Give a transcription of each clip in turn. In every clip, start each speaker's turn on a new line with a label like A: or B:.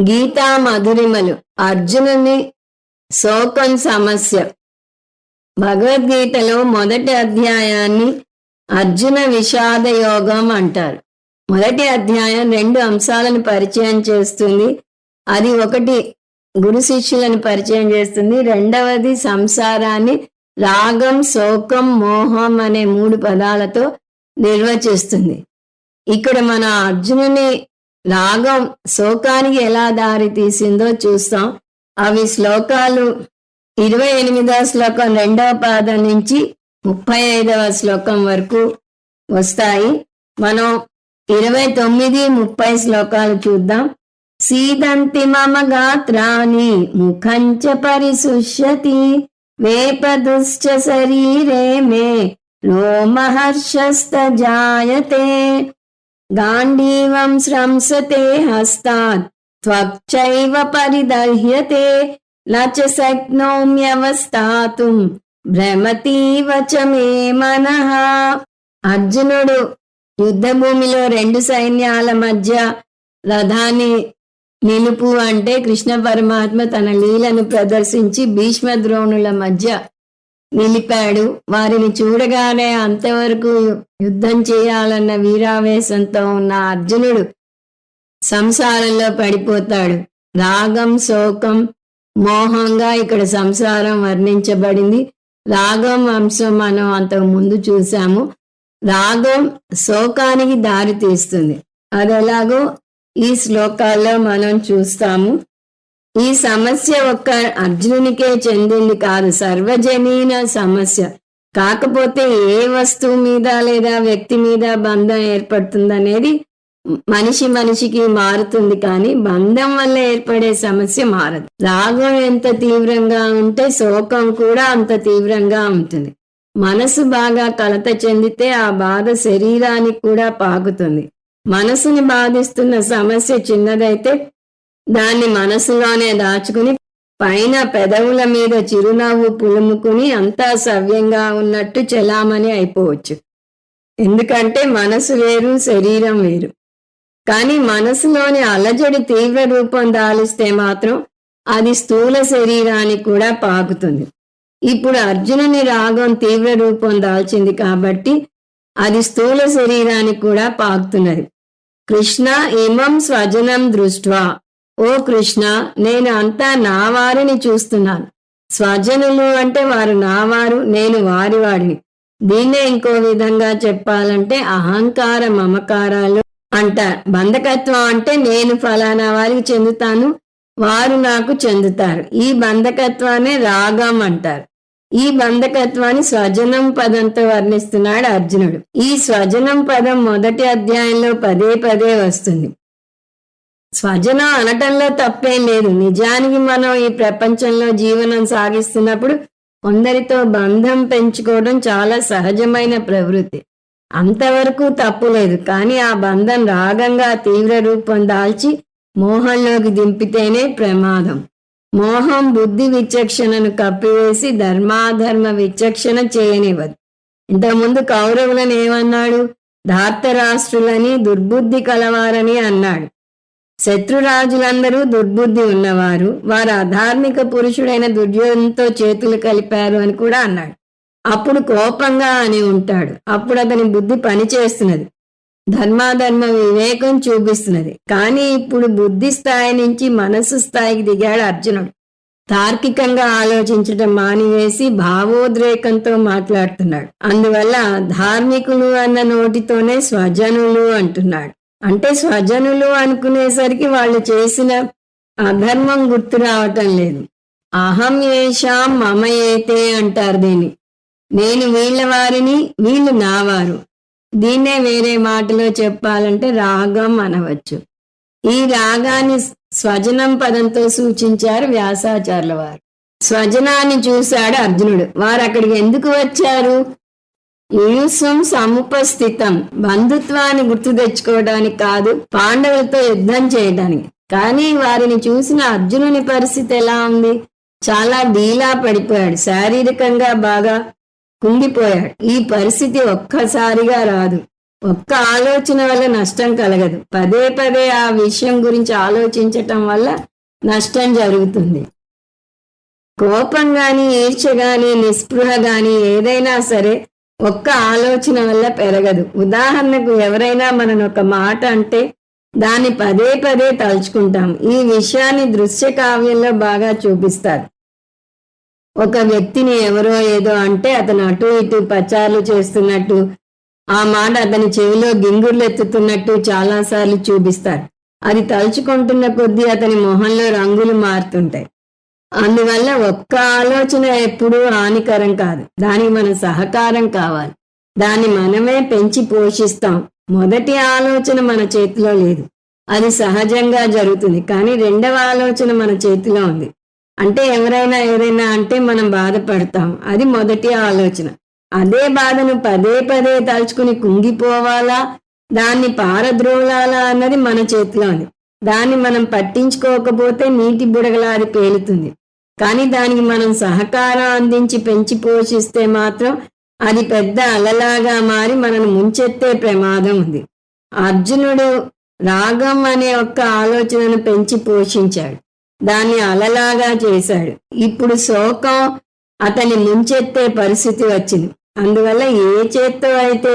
A: గీతా మధురిమలు అర్జునుని శోకం సమస్య. భగవద్గీతలో మొదటి అధ్యాయాన్ని అర్జున విషాద యోగం అంటారు. మొదటి అధ్యాయం రెండు అంశాలను పరిచయం చేస్తుంది. అది ఒకటి గురు శిష్యులను పరిచయం చేస్తుంది. రెండవది సంసారాన్ని రాగం శోకం మోహం అనే మూడు పదాలతో నిర్వచిస్తుంది. ఇక్కడ మన అర్జునుని రాగం శోకానికి ఎలా దారి తీసిందో చూస్తాం. అవి శ్లోకాలు ఇరవై ఎనిమిదవ శ్లోకం రెండవ పాదం నుంచి ముప్పై ఐదవ శ్లోకం వరకు వస్తాయి. మనం ఇరవై తొమ్మిది ముప్పై శ్లోకాలు చూద్దాం. సీదంతి మమ గాత్రాని ముఖంచ పరిశుష్యతి వేపదుశ్చ శరీరే మే రోమహర్షస్త జాయతే. గాంధీవం శ్రంసతే హస్తాత్ త్వక్చైవ పరిదహ్యతే నచ శక్నోమ్యవస్థాతుం భ్రమతీవ చ మే మనః. అర్జునుడు యుద్ధభూమిలో రెండు సైన్యాల మధ్య రథాన్ని నిలుపు అంటే కృష్ణ పరమాత్మ తన లీలను ప్రదర్శించి భీష్మ ద్రోణుల మధ్య నిలిపాడు. వారిని చూడగానే అంతవరకు యుద్ధం చేయాలన్న వీరావేశంతో ఉన్న అర్జునుడు సంసారంలో పడిపోతాడు. రాగం శోకం మోహంగా ఇక్కడ సంసారం వర్ణించబడింది. రాగం అంశం మనం అంతకు ముందు చూసాము రాగం శోకానికి దారి తీస్తుంది అది ఎలాగో ఈ శ్లోకాల్లో మనం చూస్తాము. ఈ సమస్య ఒక్క అర్జునునికే చెందింది కాదు సర్వజనీన సమస్య. కాకపోతే ఏ వస్తువు మీద లేదా వ్యక్తి మీద బంధం ఏర్పడుతుందనేది మనిషి మనిషికి మారుతుంది కానీ బంధం వల్ల ఏర్పడే సమస్య మారదు. రాగం ఎంత తీవ్రంగా ఉంటే శోకం కూడా అంత తీవ్రంగా ఉంటుంది. మనసు బాగా కలత చెందితే ఆ బాధ శరీరానికి కూడా పాకుతుంది. మనసుని బాధిస్తున్న సమస్య చిన్నదైతే దాన్ని మనసులోనే దాచుకుని పైన పెదవుల మీద చిరునవ్వు పులుముకుని అంతా సవ్యంగా ఉన్నట్టు చెలామణి అయిపోవచ్చు. ఎందుకంటే మనసు వేరు శరీరం వేరు. కానీ మనసులోని అలజడి తీవ్ర రూపం దాలిస్తే మాత్రం అది స్థూల శరీరానికి కూడా పాకుతుంది. ఇప్పుడు అర్జునుని రాగం తీవ్ర రూపం దాల్చింది కాబట్టి అది స్థూల శరీరానికి కూడా పాకుతున్నది. కృష్ణ ఇమం స్వజనం దృష్ట్వా ఓ కృష్ణ నేను అంతా నా వారిని చూస్తున్నాను. స్వజనులు అంటే వారు నావారు నేను వారి వాడిని. దీన్నే ఇంకో విధంగా చెప్పాలంటే అహంకార మమకారాలు అంటారు. బంధకత్వం అంటే నేను ఫలానా వారికి చెందుతాను వారు నాకు చెందుతారు. ఈ బంధకత్వాన్ని రాగం అంటారు. ఈ బంధకత్వాన్ని స్వజనం పదంతో వర్ణిస్తున్నాడు అర్జునుడు. ఈ స్వజనం పదం మొదటి అధ్యాయంలో పదే పదే వస్తుంది. స్వజనం అనటంలో తప్పేం లేదు. నిజానికి మనం ఈ ప్రపంచంలో జీవనం సాగిస్తున్నప్పుడు కొందరితో బంధం పెంచుకోవడం చాలా సహజమైన ప్రవృత్తి. అంతవరకు తప్పు లేదు. కానీ ఆ బంధం రాగంగా తీవ్ర రూపం దాల్చి మోహంలోకి దింపితేనే ప్రమాదం. మోహం బుద్ధి విచక్షణను కప్పివేసి ధర్మాధర్మ విచక్షణ చేయనివ్వదు. ఇంతకుముందు కౌరవులను ఏమన్నాడు ధార్తరాష్ట్రులని దుర్బుద్ధి కలవారని అన్నాడు. శత్రురాజులందరూ దుర్బుద్ధి ఉన్నవారు. వారు అధార్మిక పురుషుడైన దుర్యోధనతో చేతులు కలిపారు అని కూడా అన్నాడు. అప్పుడు కోపంగా అని ఉంటాడు. అప్పుడు అతని బుద్ధి పనిచేస్తున్నది ధర్మాధర్మ వివేకం చూపిస్తున్నది. కానీ ఇప్పుడు బుద్ధి స్థాయి నుంచి మనస్సు స్థాయికి దిగాడు అర్జునుడు. తార్కికంగా ఆలోచించడం మానివేసి భావోద్రేకంతో మాట్లాడుతున్నాడు. అందువల్ల ధార్మికులు అన్న నోటితోనే స్వజనులు అంటున్నాడు. అంటే స్వజనులు అనుకునేసరికి వాళ్ళు చేసిన అధర్మం గుర్తు రావటం లేదు. అహం ఏషాం మమ ఏతే అంటారు దీన్ని. నేను వీళ్ళ వారిని వీళ్ళు నావారు దీన్నే వేరే మాటలో చెప్పాలంటే రాగం అనవచ్చు. ఈ రాగాన్ని స్వజనం పదంతో సూచించారు వ్యాసాచార్యుల వారు. స్వజనాన్ని చూశాడు అర్జునుడు. వారు అక్కడికి ఎందుకు వచ్చారు? యుయుస్వం సముపస్థితం. బంధుత్వాన్ని గుర్తు తెచ్చుకోవడానికి కాదు పాండవులతో యుద్ధం చేయడానికి. కానీ వారిని చూసిన అర్జునుని పరిస్థితి ఎలా ఉంది? చాలా డీలా పడిపోయాడు. శారీరకంగా బాగా కుంగిపోయాడు. ఈ పరిస్థితి ఒక్కసారిగా రాదు. ఒక్క ఆలోచన వల్ల నష్టం కలగదు. పదే పదే ఆ విషయం గురించి ఆలోచించటం వల్ల నష్టం జరుగుతుంది. కోపం గాని ఈర్ష గాని నిస్పృహ గాని ఏదైనా సరే ఒక్క ఆలోచన వల్ల పెరగదు. ఉదాహరణకు ఎవరైనా మనను ఒక మాట అంటే దాన్ని పదే పదే తలుచుకుంటాం. ఈ విషయాన్ని దృశ్య కావ్యంలో బాగా చూపిస్తారు. ఒక వ్యక్తిని ఎవరో ఏదో అంటే అతను అటు ఇటు పచారులు చేస్తున్నట్టు ఆ మాట అతని చెవిలో గింగుర్లు ఎత్తుతున్నట్టు చాలాసార్లు చూపిస్తారు. అది తలుచుకుంటున్న కొద్దీ అతని మొహంలో రంగులు మారుతుంటాయి. అందువల్ల ఒక్క ఆలోచన ఎప్పుడూ హానికరం కాదు. దానికి మన సహకారం కావాలి. దాన్ని మనమే పెంచి పోషిస్తాం. మొదటి ఆలోచన మన చేతిలో లేదు. అది సహజంగా జరుగుతుంది. కానీ రెండవ ఆలోచన మన చేతిలో ఉంది. అంటే ఎవరైనా ఏదైనా అంటే మనం బాధపడతాం. అది మొదటి ఆలోచన. అదే బాధను పదే పదే తలుచుకుని కుంగిపోవాలా? దాన్ని పారద్రోలాలా అన్నది మన చేతిలో ఉంది. దాన్ని మనం పట్టించుకోకపోతే నీటి బుడగలా అది పేలుతుంది. కానీ దానికి మనం సహకారం అందించి పెంచి పోషిస్తే మాత్రం అది పెద్ద అలలాగా మారి మనను ముంచెత్తే ప్రమాదం ఉంది. అర్జునుడు రాగం అనే ఒక్క ఆలోచనను పెంచి పోషించాడు. దాన్ని అలలాగా చేశాడు. ఇప్పుడు శోకం అతని ముంచెత్తే పరిస్థితి వచ్చింది. అందువల్ల ఏ చేత్తో అయితే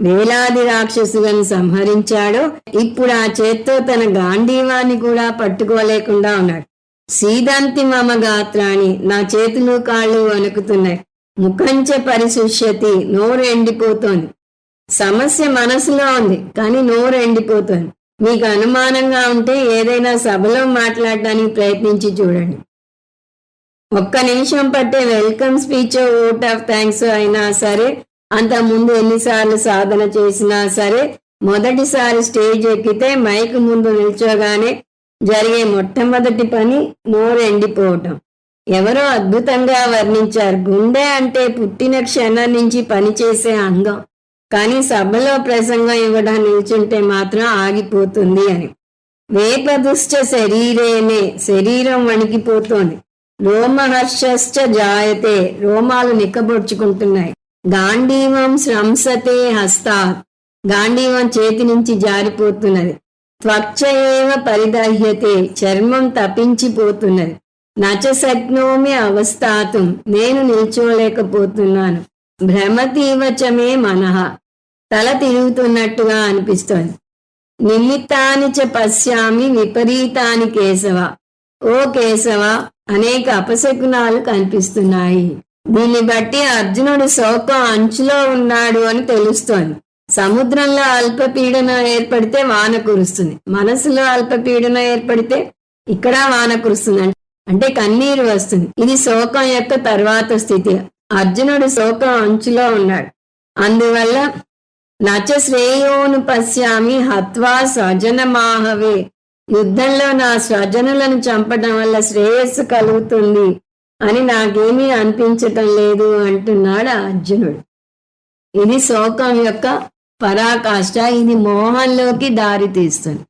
A: వేలాది రాక్షసులను సంహరించాడో ఇప్పుడు ఆ చేత్తో తన గాంధీవాన్ని కూడా పట్టుకోలేకుండా ఉన్నాడు. సీదంతి మమ గాత్రాన్ని నా చేతులు కాళ్ళు వణుకుతున్నాయి. ముఖంచ పరిశుష్యతి నోరు ఎండిపోతోంది. సమస్య మనసులో ఉంది కానీ నోరు ఎండిపోతోంది. మీకు అనుమానంగా ఉంటే ఏదైనా సభలో మాట్లాడడానికి ప్రయత్నించి చూడండి. ఒక్క నిమిషం పట్టే welcome speech vote of thanks అయినా సరే అంత ముందు ఎన్నిసార్లు సాధన చేసినా సరే మొదటిసారి స్టేజ్ ఎక్కితే మైక్ ముందు నిల్చోగానే జరిగే మొట్టమొదటి పని నోరు ఎండిపోవటం ఎవరో అద్భుతంగా వర్ణించారు. గుండె అంటే పుట్టిన క్షణం నుంచి పనిచేసే అంగం. కానీ సభలో ప్రసంగం ఇవ్వడం నిల్చుంటే మాత్రం ఆగిపోతుంది అని. వేపదుష్ట శరీరేనే శరీరం వణికిపోతోంది. రోమహర్షశ్చ జాయతే రోమాలు నిక్కబొడుచుకుంటున్నాయి. గాంధీవం శ్రంసతే హస్తా గాంధీవం చేతి నుంచి జారిపోతున్నది. త్వచ్చ ఏవ పరిదహ్యతే చర్మం తపించిపోతున్నది. నచ అవస్థాతం నేను నిల్చోలేకపోతున్నాను. భ్రమతీవచమే మనః తల తిరుగుతున్నట్టుగా అనిపిస్తోంది. నిమిత్తాని చ పశ్యామి విపరీతాని కేశవ. ఓ కేశవ అనేక అపశకునాలు కనిపిస్తున్నాయి. దీన్ని బట్టి అర్జునుడు శోకం అంచులో ఉన్నాడు అని తెలుస్తోంది. సముద్రంలో అల్పపీడనం ఏర్పడితే వాన కురుస్తుంది. మనసులో అల్పపీడనం ఏర్పడితే ఇక్కడ వాన కురుస్తుంది. అంటే కన్నీరు వస్తుంది. ఇది శోకం యొక్క తర్వాత స్థితి. అర్జునుడు శోకం అంచులో ఉన్నాడు. అందువల్ల నచ శ్రేయోను పశ్యామి హత్వా స్వజనమాహవే. యుద్ధంలో నా స్వజనులను చంపడం వల్ల శ్రేయస్సు కలుగుతుంది అని నాకేమీ అనిపించటం లేదు అంటున్నాడు అర్జునుడు. ఇది శోకం యొక్క పరాకాష్ట ఇది మోహంలోకి దారి తీస్తుంది